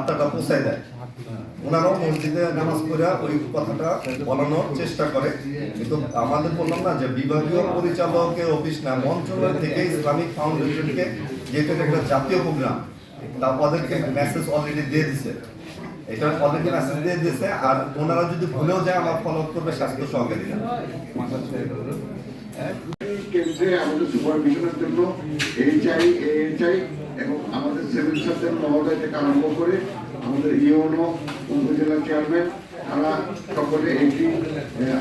বার্তাটা পৌঁছায় দেয়। ওনারাও মসজিদে নামাজ পড়ে ওই কথাটা বলানোর চেষ্টা করে। কিন্তু আমাদের বললাম না যে বিভাগীয় পরিচালকের অফিস না, মন্ত্রণালয় থেকে ইসলামিক ফাউন্ডেশনকে যেহেতু একটা জাতীয় প্রোগ্রাম, তা ওদেরকে মেসেজ অলরেডি দিয়ে দিছে। এটা অলরেডি মেসেজ দিয়ে দিয়েছে আর ওনারা যদি ভুলেও যায়, আমার ফলো করবে, স্বাস্থ্য সহকারীরা কেন্দ্রে আমাদের সুপারভিশনের জন্য এইচআই এইচআই এবং সিভিল সার্জন মহোদয় থেকে আরম্ভ করে আমাদের ইউনো উপজেলা চেয়ারম্যান, তারা সকলে এটি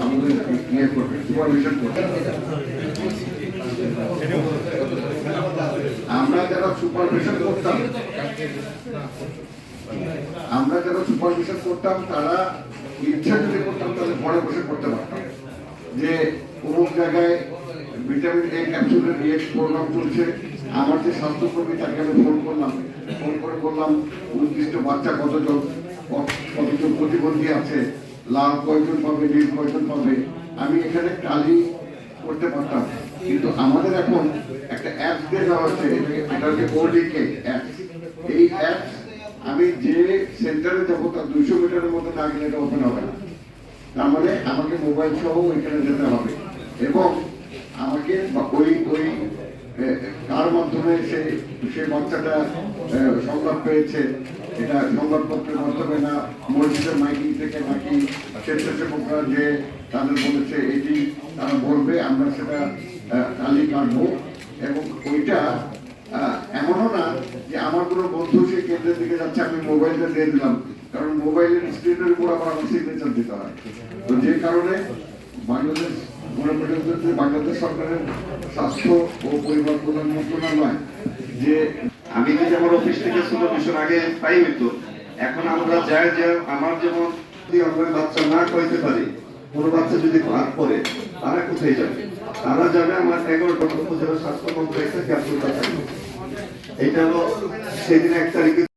আমাদের ইয়ে করবে সুপারভিশন করবে। আমরা যারা সুপারভিশন করতাম, আমরা যারা সুপারভিশন করতাম, তারা ইচ্ছা যদি করতাম, তাহলে ঘরে বসে করতে পারতাম। যে অমুক জায়গায় ভিটামিন এ ক্যাপসুলের ইয়েস প্রোগ্রাম চলছে আমার যে স্বাস্থ্যকর্মী তাকে আমি ফোন করলাম। ফোন করে বললাম উদ্দিষ্ট বাচ্চা কতজন? কতজন প্রতিবন্ধী আছে? লাল কয়জন পাবে, নীল কয়জন পাবে? আমি এখানে টালি করতে পারতাম। কিন্তু আমাদের এখন একটা অ্যাপস দেওয়া হচ্ছে এটা হচ্ছে ওডিকে অ্যাপস এই অ্যাপস আমি যে সেন্টারে যাব, তার দুইশো মিটারের মধ্যে না গেলে এটা ওপেন হবে না। তার মানে আমাকে মোবাইল সহ ওইখানে যেতে হবে। এবং আমাকে ওই ওই কার মাধ্যমে সে সেই বাচ্চাটা সংবাদ পেয়েছে। এটা সংবাদপত্রের মাধ্যমে না, মসজিদের মাইকিং থেকে নাকি স্বেচ্ছাসেবকরা যে তাদের বলেছে, এটি তারা বলবে, আমরা সেটা তালি কাটবো এবং ওইটা এমনও না যে আমার কোনো বন্ধু সে কেন্দ্রের দিকে যাচ্ছে, আমি মোবাইলটা দিয়ে দিলাম। মোবাইলের স্ক্রিনের উপর আমার সিগনেচার দিতে হয় তো যে কারণে বাংলাদেশ বাংলাদেশ সরকারের স্বাস্থ্য ও পরিবার কল্যাণ মন্ত্রণালয় যে আমি যদি আমার অফিস থেকে সুপারভিশন আগে হইতো, এখন আমরা যাই যে আমার যেমন আমরা বাচ্চা না খাইতে পারি, কোনো বাচ্চা যদি ভাত পরে তারা কোথায় যাবে? তারা যাবে আমার এগারোটা উপজেলা স্বাস্থ্য কমপ্লেক্সে এটা হলো সেদিন এক তারিখে